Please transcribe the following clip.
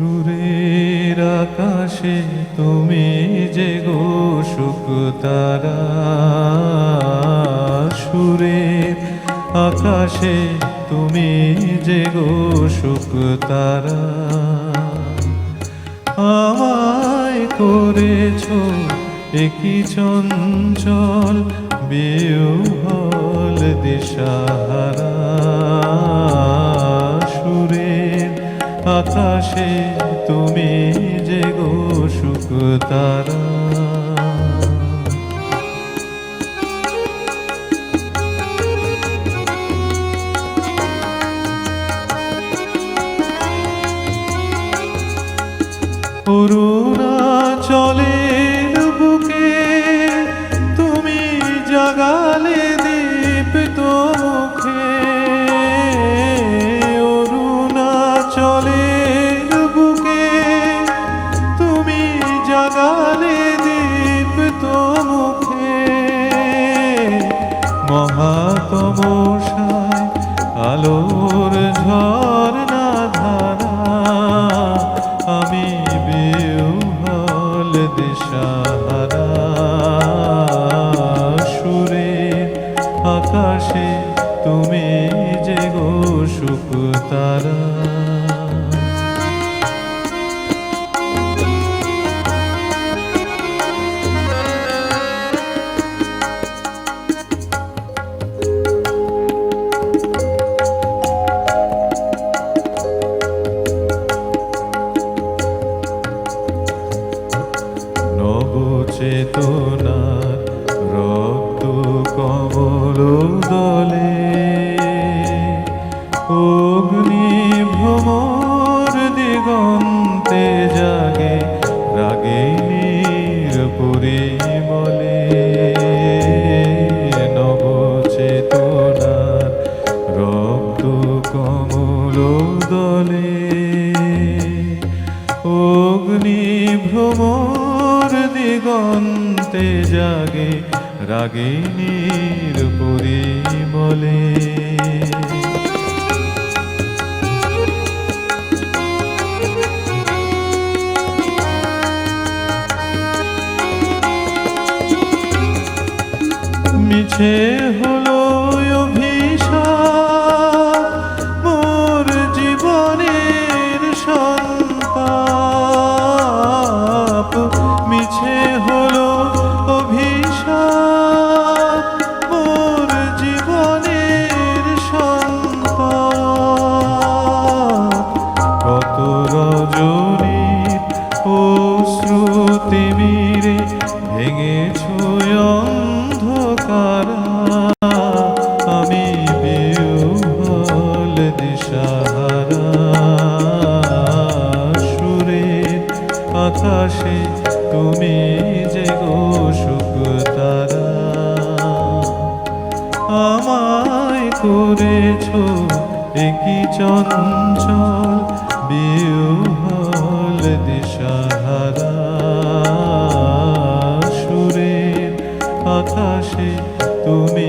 সুরের আকাশে তুমি যে গো সুখ তারা, সুরের আকাশে তুমি যে গো সুখ তারা। আমায় করেছ একই চঞ্চল বিহল দিশারা আকাশে তুমি যে গো সুখ তারা। অরুণাচলের নমো ভ্রমর দিগন্তে জাগে রাগিনীর পরিমলে নবচেতনার রক্ত কমল দলে। অগ্নি ভ্রমর দিগন্তে জাগে রাগিনীর পরিমলে মিছে হলো অভিশাপ। মোর জীবনের সন্তাপ। মিছে হলো অভিশাপ। মোর জীবনের সন্তাপ। কত রজনীর অশ্রুতি মিরে ভেঙেছ অন্ধকার আমি বিহল দিশাহারা। সুরের আকাশে তুমি যে গো সুখ আমায় করেছ একই চঞ্চল বিহল আকাশে তুমি